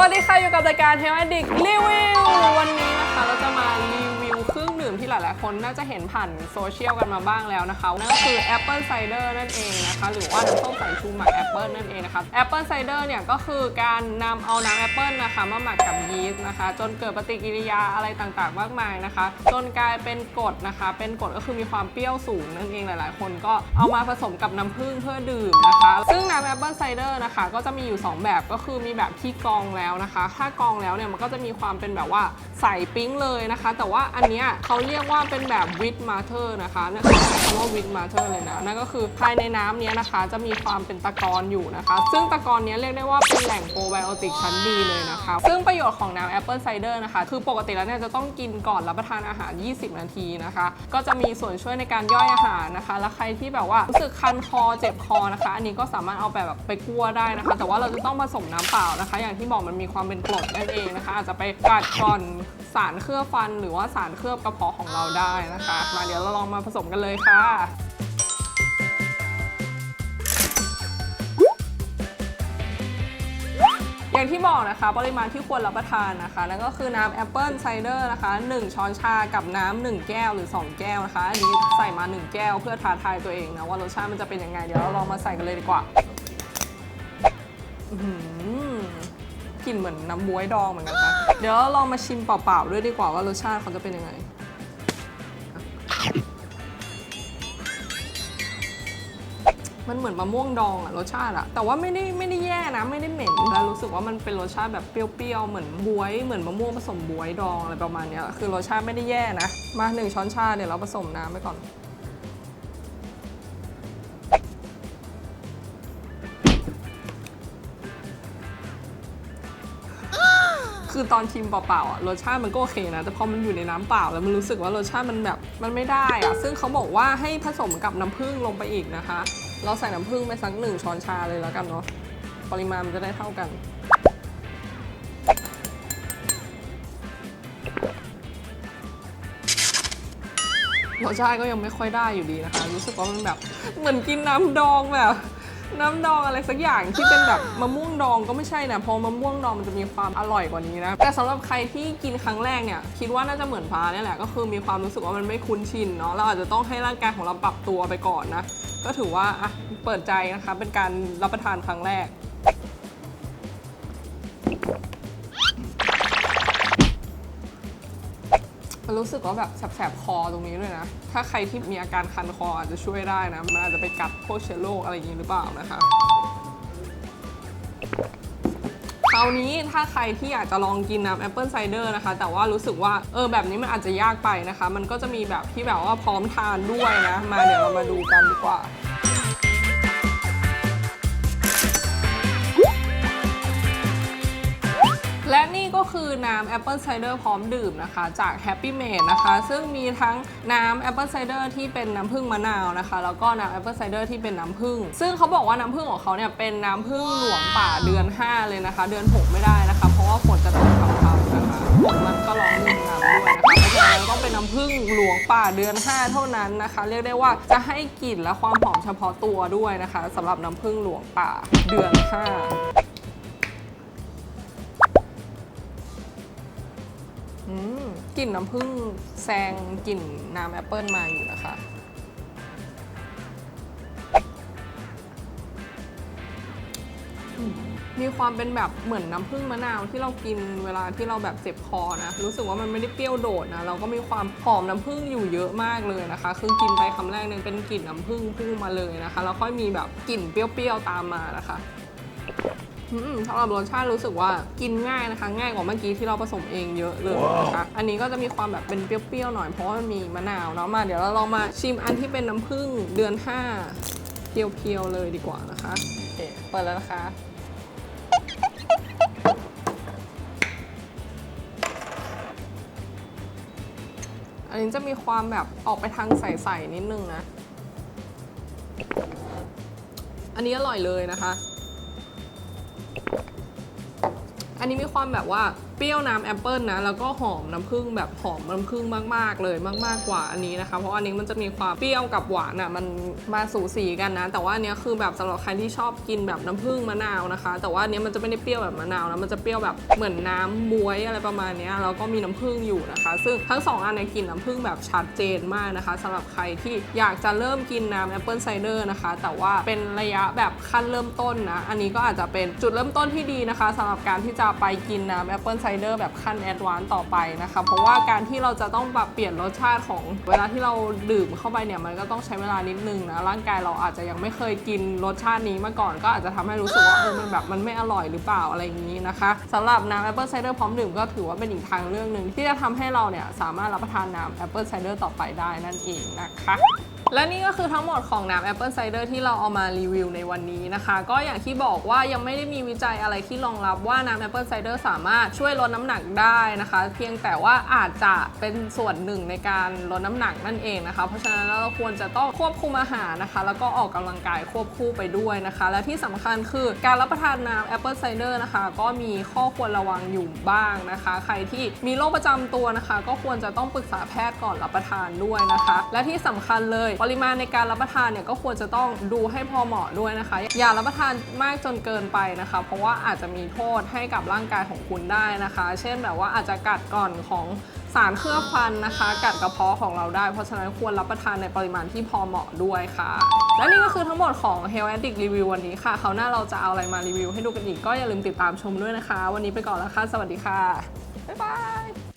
วัสดีค่ะอยู่กับรายการเทมดิกรีวิววันนี้ ลายๆคนน่าจะเห็นผ่านโซเชียลกันมาบ้างแล้วนะคะนั่นก็คือ Apple Cider นั่นเองนะคะ หรือว่าน้ำส้มสายชูหมักแอปเปิลนั่นเองนะคะ Apple Cider เนี่ยก็คือการนำเอาน้ำแอปเปิลนะคะมาหมักกับยีสต์นะคะ จนเกิดปฏิกิริยาอะไรต่างๆ มากมายนะคะ จนกลายเป็นกรดนะคะ เป็นกรดก็คือมีความเปรี้ยวสูงนั่นเองหลาย ๆ คนก็เอามาผสมกับน้ำผึ้งเพื่อดื่มนะคะ ซึ่งน้ำแอปเปิลไซเดอร์นะคะก็จะมีอยู่ 2 แบบก็คือมีแบบที่กรองแล้วนะคะ ถ้ากรองแล้วเนี่ยมันก็จะมีความเป็นแบบว่าใสปิ๊งเลยนะคะ แต่ว่าอันเนี้ยเขาเรียกว่าเป็นแบบวิ h มาเ t อร์นะคะนั่นคือคำว่าวิ h มาเ t อร์เลยนะ นั่นก็คือภายในน้ำนี้นะคะ จะมีความเป็นตะกอนอยู่นะคะ ซึ่งตะกอนนี้เรียกได้ว่าเป็นแหล่งโปรไบโอติกชั้นดีเลยนะคะ ซึ่งประโยชน์ของน้ำแอปเปิลไซเดอร์นะคะ คือปกติแล้วเนี่ยจะต้องกินก่อนรับประทานอาหาร 20 นาทีนะคะ ก็จะมีส่วนช่วยในการย่อยอาหารนะคะ และใครที่แบบว่ารู้สึกคันคอเจ็บคอนะคะ อันนี้ก็สามารถเอาไปแบบไปคั่วได้นะคะ แต่ว่าเราจะต้องผสมน้ำเปล่านะคะ อย่างที่บอกมันมีความเป็นกรดนั่นเองนะคะ อาจจะไปกัดก่อนสารเคลือบฟันหรือว่าสารเคลือบกระเพาะของเราได้นะคะ มาเดี๋ยวเราลองมาผสมกันเลยค่ะอย่างที่บอกนะคะ ปริมาณที่ควรรับประทานนะคะ นั่นก็คือน้ำแอปเปิลไซเดอร์นะคะ 1 ช้อนชากับน้ำ1แก้วหรือ 2 แก้วนะคะ อันนี้ใส่มา 1 แก้วเพื่อท้าทายตัวเองนะว่ารสชาติมันจะเป็นยังไง เดี๋ยวเราลองมาใส่กันเลยดีกว่าอื้อหือกลิ่นเหมือนน้ำบ๊วยดองเหมือนกันนะเดี๋ยวเราลองมาชิมเปล่าๆด้วยดีกว่าว่ารสชาติเขาจะเป็นยังไง มันเหมือนมะม่วงดองอะรสชาติอะแต่ว่าไม่ได้ไม่ได้แย่นะไม่ได้เหม็นแล้วรู้สึกว่ามันเป็นรสชาติแบบเปรี้ยวๆเหมือนบวยเหมือนมะม่วงผสมบวยดองอะไรประมาณนี้คือรสชาติไม่ได้แย่นะ มาหนึ่งช้อนชาเดี๋ยวเราผสมน้ำไปก่อนคือตอนชิมเปล่าๆอะรสชาติมันก็โอเคนะ แต่พอมันอยู่ในน้ำเปล่าแล้วมันรู้สึกว่ารสชาติมันแบบมันไม่ได้อะ ซึ่งเขาบอกว่าให้ผสมกับน้ำผึ้งลงไปอีกนะคะ เราใส่น้ำผึ้งไปสักหนึ่งช้อนชาเลยแล้วกันเนาะปริมาณมันจะได้เท่ากัน รสชาติก็ยังไม่ค่อยได้อยู่ดีนะคะ รู้สึกว่ามันแบบเหมือนกินน้ำดองแบบ น้ำดองอะไรสักอย่างที่เป็นแบบมะม่วงดองก็ไม่ใช่นะเพราะมะม่วงดองมันจะมีความอร่อยกว่านี้นะ แต่สำหรับใครที่กินครั้งแรกเนี่ยคิดว่าน่าจะเหมือนฟ้าเนี่ยแหละก็คือมีความรู้สึกว่ามันไม่คุ้นชินเนาะเราอาจจะต้องให้ร่างกายของเราปรับตัวไปก่อนนะ ก็ถือว่าอะเปิดใจนะคะ เป็นการรับประทานครั้งแรกมันรู้สึกว่าแบบแสบๆคอตรงนี้ด้วยนะ ถ้าใครที่มีอาการคันคออาจจะช่วยได้นะ มันอาจจะไปกัดพวกเชื้อโรคอะไรอย่างนี้หรือเปล่านะคะ คราวนี้ถ้าใครที่อยากจะลองกินน้ำแอปเปิลไซเดอร์นะคะ แต่ว่ารู้สึกว่าเออแบบนี้มันอาจจะยากไปนะคะ มันก็จะมีแบบที่แบบว่าพร้อมทานด้วยนะ มาเดี๋ยวเรามาดูกันดีกว่า และนี่ก็คือน้ำ Apple Cider พร้อมดื่มนะคะ จาก Happy Made นะคะ ซึ่งมีทั้งน้ำ Apple Cider ที่เป็นน้ำผึ้งมะนาวนะคะ แล้วก็น้ำ Apple Cider ที่เป็นน้ำผึ้งซึ่งเขาบอกว่าน้ำผึ้งของเขาเนี่ยเป็นน้ำผึ้งหลวงป่าเดือน 5 เลยนะคะ เดือน 6 ไม่ได้นะคะ เพราะว่าฝนจะตกพรำๆนะคะฝนมันก็ร้องริมน้ำด้วยนะคะเพราะฉะนั้นต้องเป็นน้ำผึ้งหลวงป่าเดือน 5 เท่านั้นนะคะ เรียกได้ว่าจะให้กลิ่นและความหอมเฉพาะตัวด้วยนะคะสำหรับน้ำผึ้งหลวงป่าเดือน 5 ลิ่นน้ำผึ้งแซงกลิ่นน้ำแอปเปิลมาอยู่นะคะ มีความเป็นแบบเหมือนน้ำผึ้งมะนาวที่เรากินเวลาที่เราแบบเจ็บคอนะ รู้สึกว่ามันไม่ได้เปรี้ยวโดดนะ เราก็มีความหอมน้ำผึ้งอยู่เยอะมากเลยนะคะ คือกินไปคำแรกเนี่ยเป็นกลิ่นน้ำผึ้งพุ่งมาเลยนะคะ แล้วค่อยมีแบบกลิ่นเปรี้ยวๆตามมานะคะ สำหรับรสชาติรู้สึกว่ากินง่ายนะคะ ง่ายกว่าเมื่อกี้ที่เราผสมเองเยอะเลยนะคะอันนี้ก็จะมีความแบบเป็นเปรี้ยวๆหน่อยเพราะว่ามันมีมะนาวเนาะมา เดี๋ยวเราลองมาชิมอันที่เป็นน้ำผึ้งเดือน5เพียวๆเลยดีกว่านะคะโอเคเปิดแล้วนะคะอันนี้จะมีความแบบออกไปทางใสๆนิดนึงนะ อันนี้อร่อยเลยนะคะ อันนี้มีความแบบว่า เปรี้ยวน้ำแอปเปิลนะ แล้วก็หอมน้ำผึ้งแบบหอมน้ำผึ้งมากๆเลยมาก ๆกว่าอันนี้นะคะ เพราะอันนี้มันจะมีความเปรี้ยวกับหวานอะมันมาสูสีกันนะ แต่ว่าอันนี้คือแบบสำหรับใครที่ชอบกินแบบน้ำผึ้งมะนาวนะคะ แต่ว่าอันนี้มันจะไม่ได้เปรี้ยวแบบมะนาวนะมันจะเปรี้ยวแบบเหมือนน้ำบวยอะไรประมาณนี้แล้วก็มีน้ำผึ้งอยู่นะคะ ซึ่งทั้งสองอันเนี่ยกลินน้ำผึ้งแบบชัดเจนมากนะคะสำหรับใครที่อยากจะเริ่มกินน้ำแอปเปิลไซเดอร์นะคะ แต่ว่าเป็นระยะแบบขั้นเริ่มต้นนะ อันนี้ก็อาจจะเป็นจุดเริ่มต้นที่ดีนะคะสำหรับการที่จะไปกินน้ำแอปเปิลไซเดอร์แบบขั้นแอดวานซ์ต่อไปนะคะ เพราะว่าการที่เราจะต้องปรับเปลี่ยนรสชาติของเวลาที่เราดื่มเข้าไปเนี่ยมันก็ต้องใช้เวลานิดนึงนะร่างกายเราอาจจะยังไม่เคยกินรสชาตินี้มาก่อนก็อาจจะทำให้รู้สึกว่าเออมันแบบมันไม่อร่อยหรือเปล่าอะไรอย่างนี้นะคะสำหรับน้ำแอปเปิลไซเดอร์พร้อมดื่มก็ถือว่าเป็นอีกทางเรื่องหนึ่งที่จะทำให้เราเนี่ยสามารถรับประทานน้ำแอปเปิลไซเดอร์ต่อไปได้นั่นเองนะคะ และนี่ก็คือทั้งหมดของน้ำแอปเปิลไซเดอร์ที่เราเอามารีวิวในวันนี้นะคะ ก็อย่างที่บอกว่ายังไม่ได้มีวิจัยอะไรที่รองรับว่าน้ำแอปเปิลไซเดอร์สามารถช่วยลดน้ำหนักได้นะคะ เพียงแต่ว่าอาจจะเป็นส่วนหนึ่งในการลดน้ำหนักนั่นเองนะคะ เพราะฉะนั้นเราควรจะต้องควบคุมอาหารนะคะ แล้วก็ออกกำลังกายควบคู่ไปด้วยนะคะ และที่สำคัญคือการรับประทานน้ำแอปเปิลไซเดอร์นะคะก็มีข้อควรระวังอยู่บ้างนะคะ ใครที่มีโรคประจำตัวนะคะ ก็ควรจะต้องปรึกษาแพทย์ก่อนรับประทานด้วยนะคะ และที่สำคัญเลยปริมาณในการรับประทานเนี่ยก็ควรจะต้องดูให้พอเหมาะด้วยนะคะ อย่ารับประทานมากจนเกินไปนะคะ เพราะว่าอาจจะมีโทษให้กับร่างกายของคุณได้นะคะ เช่นแบบว่าอาจจะกัดก่อนของสารเคลือบฟันนะคะ กัดกระเพาะของเราได้ เพราะฉะนั้นควรรับประทานในปริมาณที่พอเหมาะด้วยค่ะ และนี่ก็คือทั้งหมดของ Health Addict Review วันนี้ค่ะคราวหน้าเราจะเอาอะไรมารีวิวให้ดูกันอีกก็อย่าลืมติดตามชมด้วยนะคะ วันนี้ไปก่อนแล้วค่ะ สวัสดีค่ะ บ๊ายบาย